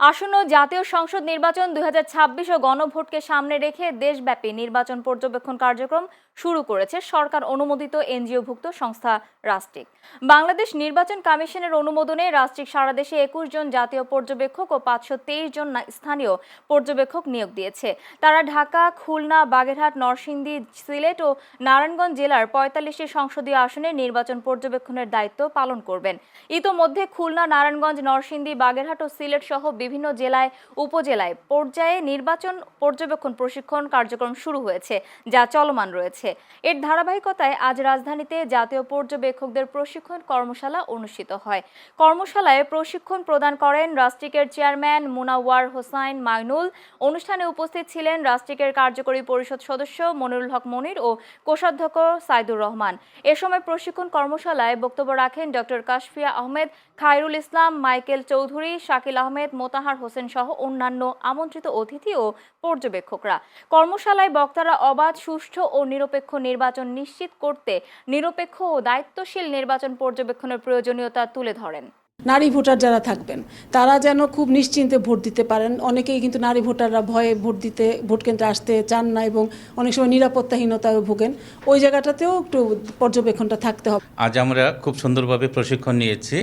আসন্ন জাতীয় সংসদ নির্বাচন দুই হাজার ছাব্বিশ ও গণভোটকে সামনে রেখে দেশব্যাপী নির্বাচন পর্যবেক্ষণ কার্যক্রম শুরু করেছে সরকার অনুমোদিত এনজিওভুক্ত সংস্থা রাষ্ট্রিক। বাংলাদেশ নির্বাচন কমিশনের অনুমোদনে রাষ্ট্রিক সারা দেশে একুশ জন জাতীয় পর্যবেক্ষক ও পাঁচশো তেইশ জন স্থানীয় পর্যবেক্ষক নিয়োগ দিয়েছে। তারা ঢাকা, খুলনা, বাগেরহাট, নরসিংদী, সিলেট ও নারায়ণগঞ্জ জেলার পঁয়তাল্লিশটি সংসদীয় আসনে নির্বাচন পর্যবেক্ষণের দায়িত্ব পালন করবেন। ইতোমধ্যে খুলনা, নারায়ণগঞ্জ, নরসিংদী, বাগেরহাট ও সিলেট সহ বিভিন্ন জেলায়, উপজেলায় পর্যায়ে নির্বাচন পর্যবেক্ষণ প্রশিক্ষণ কার্যক্রম শুরু হয়েছে, যা চলমান রয়েছে। এর ধারাবাহিকতায় আজ রাজধানীতে জাতীয় পর্যবেক্ষকদের প্রশিক্ষণ কর্মশালা অনুষ্ঠিত হয়। কর্মশালায় প্রশিক্ষণ প্রদান করেন রাষ্ট্রিকের চেয়ারম্যান মুনাওয়ার হোসাইন মাইনুল। অনুষ্ঠানে উপস্থিত ছিলেন রাষ্ট্রিকের কার্যকরী পরিষদ সদস্য মনিরুল হক মনির ও কোষাধ্যক্ষ সাইদুর রহমান। এ সময় প্রশিক্ষণ কর্মশালায় বক্তব্য রাখেন ডক্টর কাশফিয়া আহমেদ, খায়রুল ইসলাম, মাইকেল চৌধুরী, শাকিল আহমেদ মোতাহার হোসেন সহ অন্যান্য আমন্ত্রিত অতিথি ও পর্যবেক্ষকরা। কর্মশালায় বক্তারা অবাধ সুষ্ঠু ও নিরপেক্ষ নির্বাচন নিশ্চিত করতে নিরপেক্ষ ও দায়িত্বশীল নির্বাচন পর্যবেক্ষণের প্রয়োজনীয়তা তুলে ধরেন। নারী ভোটার যারা থাকবেন তারা যেন খুব নিশ্চিন্তে ভোট দিতে পারেন। অনেকেই কিন্তু নারী ভোটাররা ভয়ে ভোট দিতে ভোট কেন্দ্রে আসতে চান না এবং অনেক সময় নিরাপত্তাহীনতায় ভোগেন। ওই জায়গাটাতেও একটু পর্যবেক্ষণটা থাকতে হবে। আজ আমরা খুব সুন্দরভাবে প্রশিক্ষণ নিয়েছি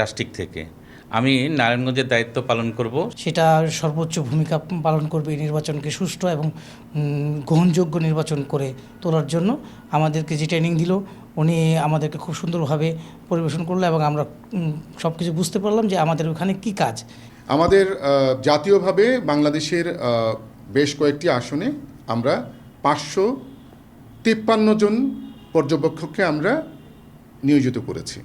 রাষ্ট্রিক থেকে। আমি নারায়ণগঞ্জের দায়িত্ব পালন করব। সেটা সর্বোচ্চ ভূমিকা পালন করবে এই নির্বাচনকে সুষ্ঠু এবং গ্রহণযোগ্য নির্বাচন করে তোলার জন্য। আমাদেরকে যে ট্রেনিং দিল উনি আমাদেরকে খুব সুন্দরভাবে পরিবেশন করল এবং আমরা সব কিছু বুঝতে পারলাম যে আমাদের ওখানে কি কাজ। আমাদের জাতীয়ভাবে বাংলাদেশের বেশ কয়েকটি আসনে আমরা পাঁচশো তিপ্পান্ন জন পর্যবেক্ষককে আমরা নিয়োজিত করেছি।